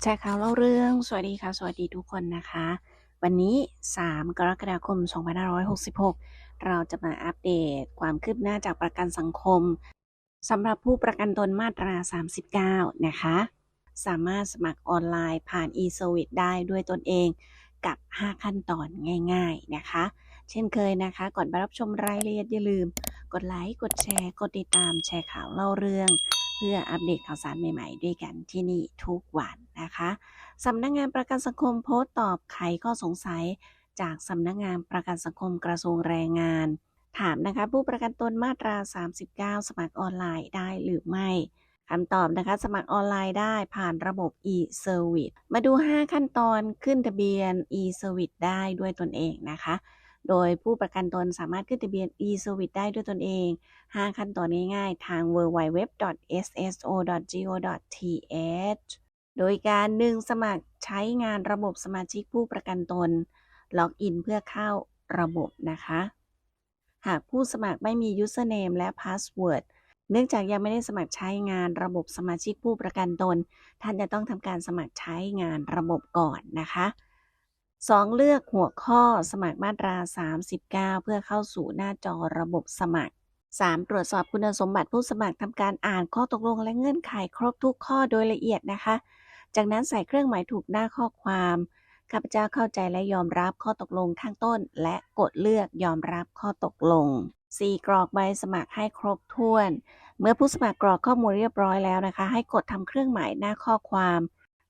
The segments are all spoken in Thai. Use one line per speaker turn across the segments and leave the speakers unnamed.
แชร์ข่าวเล่าเรื่อง สวัสดีค่ะ สวัสดีทุกคนนะคะ วันนี้ 3 กรกฎาคม 2566 เราจะมาอัปเดตความคืบหน้าจากประกันสังคมสำหรับผู้ประกันตนมาตรา 39 นะคะ สามารถสมัครออนไลน์ผ่าน e-service ได้ด้วยตนเองกับ 5 ขั้นตอนง่าย ๆนะคะ เช่นเคยนะคะ ก่อนไปรับชมรายละเอียดอย่าลืม กดไลค์ กดแชร์ กดติดตามแชร์ข่าวเล่าเรื่อง เพื่ออัปเดตข่าวสารใหม่ๆ ด้วยกันที่นี่ทุกวัน นะคะสำนักงงานประกันสังคมโพสต์ตอบไขข้อสงสัย จากสำนักงงานประกันสังคมกระทรวงแรงงาน ถามนะคะผู้ประกันตนมาตรา 39 สมัครออนไลน์ได้หรือไม่คำตอบนะคะสมัครออนไลน์ได้ผ่านระบบ e-service มาดู 5 ขั้นตอนขึ้นทะเบียน e-service ได้ด้วยตนเองนะคะ โดยผู้ประกันตนสามารถขึ้นทะเบียน e-service ได้ด้วยตนเอง 5 ขั้นตอนง่ายๆ ทาง www.sso.go.th โดยการ 1. สมัครใช้งานระบบสมาชิกผู้ประกันตน ล็อกอินเพื่อเข้าระบบนะคะ หากผู้สมัครไม่มี username และ password เนื่องจากยังไม่ได้สมัครใช้งานระบบสมาชิกผู้ประกันตน ท่านจะต้องทำการสมัครใช้งานระบบก่อนนะคะ 2. เลือกหัวข้อสมัครมาตรา 39 เพื่อเข้าสู่หน้าจอระบบสมัคร 3. ตรวจสอบคุณสมบัติผู้สมัครทำการอ่านข้อตกลงและเงื่อนไขครบทุกข้อโดยละเอียดนะคะ จากนั้นใส่เครื่องหมายถูกหน้าข้อความข้าพเจ้าเข้าใจและยอมรับข้อตกลงข้างต้น และกดเลือกยอมรับข้อตกลง 4. กรอกใบสมัครให้ครบถ้วน เมื่อผู้สมัครกรอกข้อมูลเรียบร้อยแล้วนะคะ ให้กดทำเครื่องหมายหน้าข้อความ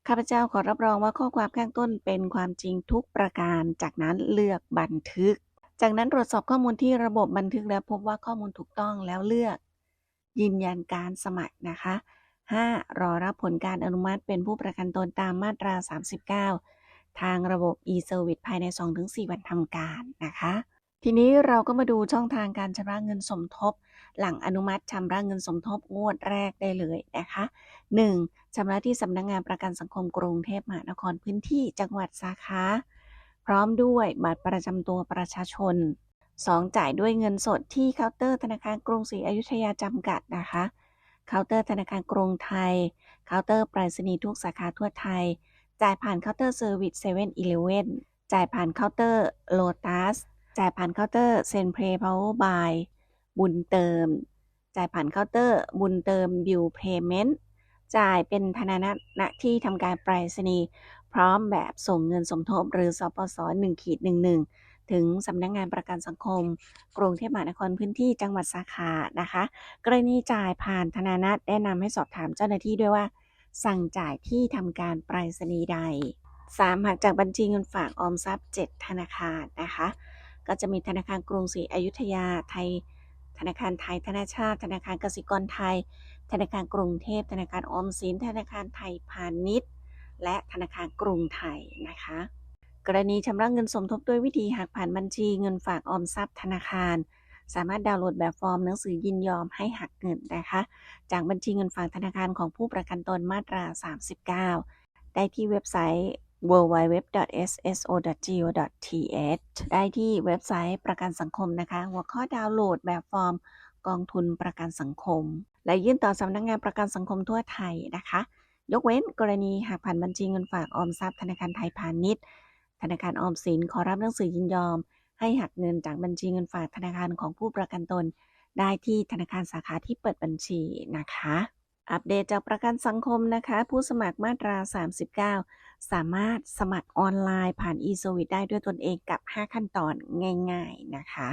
ข้าพเจ้าขอรับรองว่าข้อความข้างต้นเป็นความจริงทุกประการ จากนั้นเลือกบันทึก จากนั้นตรวจสอบข้อมูลที่ระบบบันทึกแล้วพบว่าข้อมูลถูกต้องแล้วเลือก ยืนยันการสมัครนะคะ 5. รอรับผลการอนุมัติเป็นผู้ประกันตนตามมาตรา 39 ทางระบบ e-service ภายใน 2-4 วันทำการนะคะ ทีนี้เราก็มาดูช่องทางการชำระเงินสมทบ หลังอนุมัติชำระเงินสมทบงวดแรกได้เลยนะคะ 1. ชำระที่สำนักงงานประกันสังคมกรุงเทพมหานครพื้นที่จังหวัดสาขาพร้อมด้วยบัตรประจำตัวประชาชน 2. จ่ายด้วยเงินสดที่เคาน์เตอร์ธนาคารกรุงศรีอยุธยาจำกัดนะคะ เคาน์เตอร์ธนาคารกรุงไทย เคาน์เตอร์ไปรษณีย์ทุกสาขาทั่วไทย จ่ายผ่านเคาน์เตอร์เซอร์วิสเซเว่นอีเลเว่นจ่ายผ่านเคาน์เตอร์โลตัสจ่ายผ่านเคาน์เตอร์เซนเพลย์พาวเวอร์บายบุญเติม จ่ายผ่านเคาน์เตอร์บุญเติมบิลเพย์เมนต์จ่ายเป็นธนาณะที่ทำการไปรษณีย์พร้อมแบบส่งเงินสมทบหรือสปส1ขีด11 ถึงสำนักงงานประกันสังคม กรุงเทพมหานครพื้นที่จังหวัดสาขานะคะ กรณีจ่ายผ่านธนานัตแนะนำให้สอบถามเจ้าหน้าที่ด้วยว่า สั่งจ่ายที่ทำการไปรษณีย์ใด 3. หากจากบัญชีเงินฝากออมทรัพย์ 7 ธนาคารนะคะ ก็จะมีธนาคารกรุงศรีอยุธยาไทย ธนาคารไทยธนาชาติ ธนาคารกสิกรไทย ธนาคารกรุงเทพ ธนาคารออมสิน ธนาคารไทยพาณิชย์ และธนาคารกรุงไทยนะคะ กรณีชำระเงินสมทบด้วยวิธีหากผ่านบัญชีเงินฝากออมทรัพย์ธนาคาร สามารถดาวน์โหลดแบบฟอร์มหนังสือยินยอมให้หักเงินนะคะ จากบัญชีเงินฝากธนาคารของผู้ประกันตนมาตรา 39 ได้ที่เว็บไซต์ www.sso.go.th ได้ที่เว็บไซต์ประกันสังคมนะคะ หัวข้อดาวน์โหลดแบบฟอร์มกองทุนประกันสังคม และยื่นต่อสำนักงงานประกันสังคมทั่วไทยนะคะ ยกเว้นกรณีหากผ่านบัญชีเงินฝากออมทรัพย์ธนาคารไทยพาณิชย์ ธนาคารออมสินขอรับหนังสือยินยอม ให้หักเงินจากบัญชีเงินฝากธนาคารของผู้ประกันตน ได้ที่ธนาคารสาขาที่เปิดบัญชีนะคะ อัปเดตจากประกันสังคมนะคะ ผู้สมัครมาตรา 39 สามารถสมัครออนไลน์ผ่าน e-service ได้ด้วยตนเองกับ 5 ขั้นตอนง่าย ๆ นะคะ